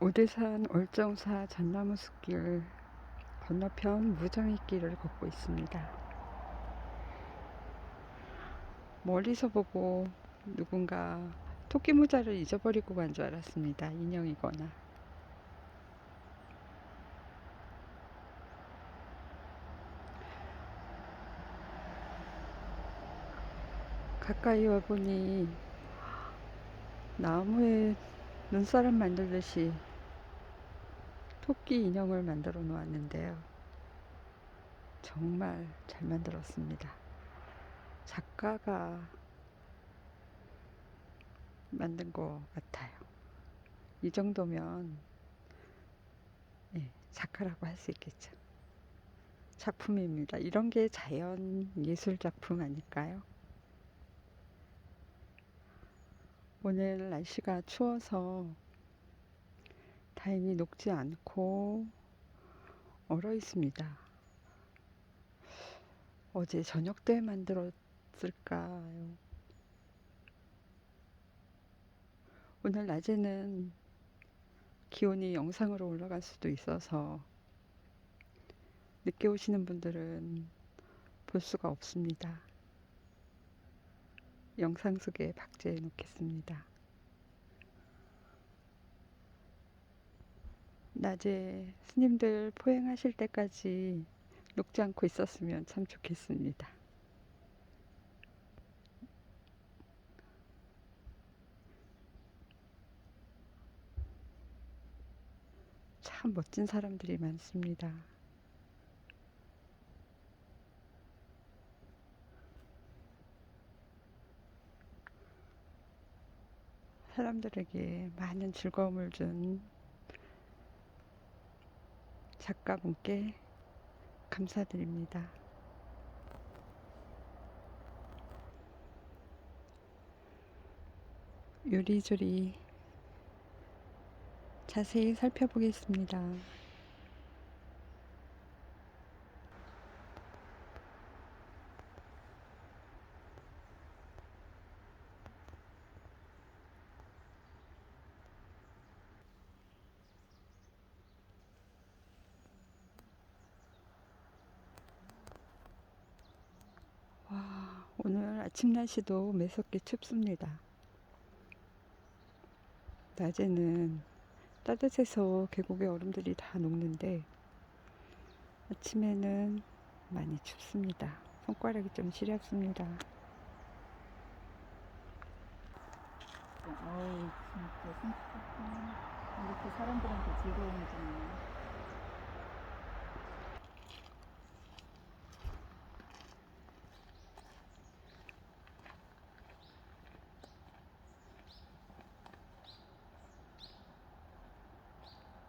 오대산 올정사 전나무 숲길 건너편 무정이 길을 걷고 있습니다. 멀리서 보고 누군가 토끼 모자를 잊어버리고 간 줄 알았습니다. 인형이거나. 가까이 와보니 나무에 눈사람 만들듯이 토끼 인형을 만들어 놓았는데요. 정말 잘 만들었습니다. 작가가 만든 것 같아요. 이 정도면 예, 작가라고 할 수 있겠죠. 작품입니다. 이런 게 자연 예술 작품 아닐까요? 오늘 날씨가 추워서 다행히 녹지 않고 얼어 있습니다. 어제 저녁 때 만들었을까요? 오늘 낮에는 기온이 영상으로 올라갈 수도 있어서 늦게 오시는 분들은 볼 수가 없습니다. 영상 속에 박제해 놓겠습니다. 낮에 스님들 포행하실 때까지 녹지 않고 있었으면 참 좋겠습니다. 참 멋진 사람들이 많습니다. 사람들에게 많은 즐거움을 준 작가분께 감사드립니다. 요리조리 자세히 살펴보겠습니다. 오늘 아침 날씨도 매섭게 춥습니다. 낮에는 따뜻해서 계곡의 얼음들이 다 녹는데 아침에는 많이 춥습니다. 손가락이 좀 시렵습니다. 어우 진짜 심각하다. 이렇게 사람들한테 즐거움을 주네.